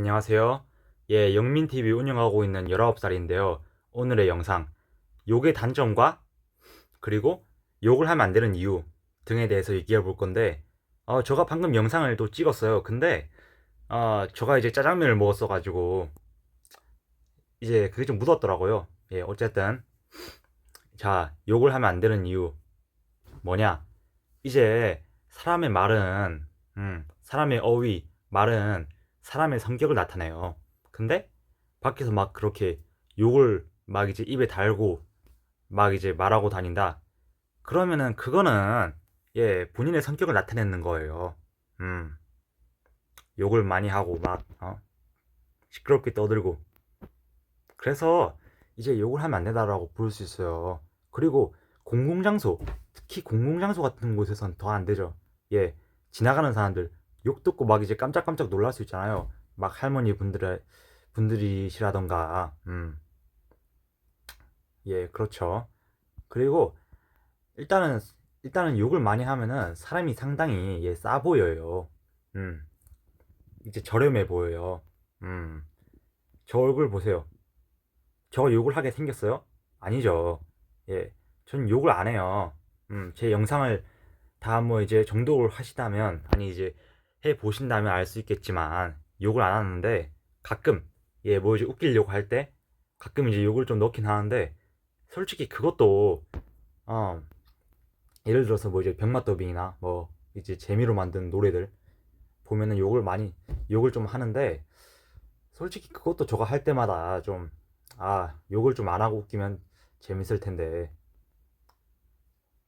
안녕하세요. 예, 영민TV 운영하고 있는 19살인데요. 오늘의 영상, 욕의 단점과 그리고 욕을 하면 안 되는 이유 등에 대해서 얘기해 볼 건데, 어, 제가 방금 영상을 또 찍었어요. 근데, 어, 제가 이제 짜장면을 먹었어가지고, 이제 그게 좀 묻었더라고요. 예, 어쨌든. 자, 욕을 하면 안 되는 이유. 뭐냐? 이제 사람의 말은, 음, 사람의 어휘, 말은 사람의 성격을 나타내요. 근데 밖에서 막 그렇게 욕을 막 이제 입에 달고 막 이제 말하고 다닌다. 그러면은 그거는 예, 본인의 성격을 나타내는 거예요. 음. 욕을 많이 하고 막 어? 시끄럽게 떠들고. 그래서 이제 욕을 하면 안 된다라고 볼수 있어요. 그리고 공공장소, 특히 공공장소 같은 곳에선 더 안 되죠. 예, 지나가는 사람들 욕 듣고 막 이제 깜짝깜짝 놀랄 수 있잖아요. 막 할머니 분들의 분들이시라던가, 음, 예, 그렇죠. 그리고 일단은 일단은 욕을 많이 하면은 사람이 상당히 예, 싸 보여요. 음, 이제 저렴해 보여요. 음, 저 얼굴 보세요. 저 욕을 하게 생겼어요? 아니죠. 예, 전 욕을 안 해요. 음, 제 영상을 다 뭐 이제 정독을 하시다면, 아니 이제 해 보신다면 알 수 있겠지만, 욕을 안 하는데, 가끔, 예, 뭐 이제 웃기려고 할 때, 가끔 이제 욕을 좀 넣긴 하는데, 솔직히 그것도, 어, 예를 들어서 뭐 이제 병맛더빙이나, 뭐, 이제 재미로 만든 노래들, 보면은 욕을 많이, 욕을 좀 하는데, 솔직히 그것도 저거 할 때마다 좀, 아, 욕을 좀 안 하고 웃기면 재밌을 텐데,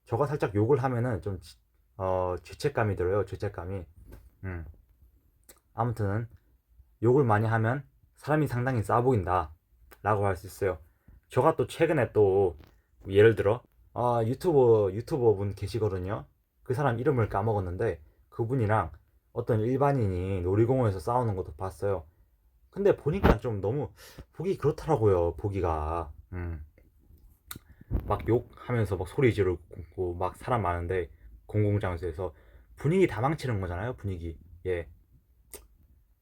저가 살짝 욕을 하면은 좀, 지- 어, 죄책감이 들어요, 죄책감이. 음. 아무튼, 욕을 많이 하면 사람이 상당히 싸 보인다. 라고 할 수 있어요. 저가 또 최근에 또, 예를 들어, 아, 유튜버, 유튜버 분 계시거든요. 그 사람 이름을 까먹었는데, 그분이랑 어떤 일반인이 놀이공원에서 싸우는 것도 봤어요. 근데 보니까 좀 너무, 보기 그렇더라고요, 보기가. 음. 막 욕하면서 막 소리 지르고 막 사람 많은데 공공장소에서 분위기 다 망치는 거잖아요 분위기. 예.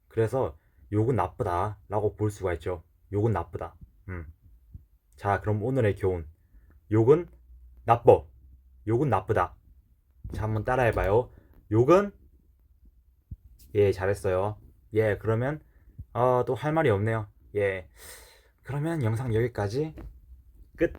그래서 욕은 나쁘다라고 볼 수가 있죠. 욕은 나쁘다. 음 자 그럼 오늘의 교훈. 욕은 나빠. 욕은 나쁘다. 자 한번 따라해봐요. 욕은 예 잘했어요. 예 그러면 어, 또 할 말이 없네요. 예. 그러면 영상 여기까지. 끝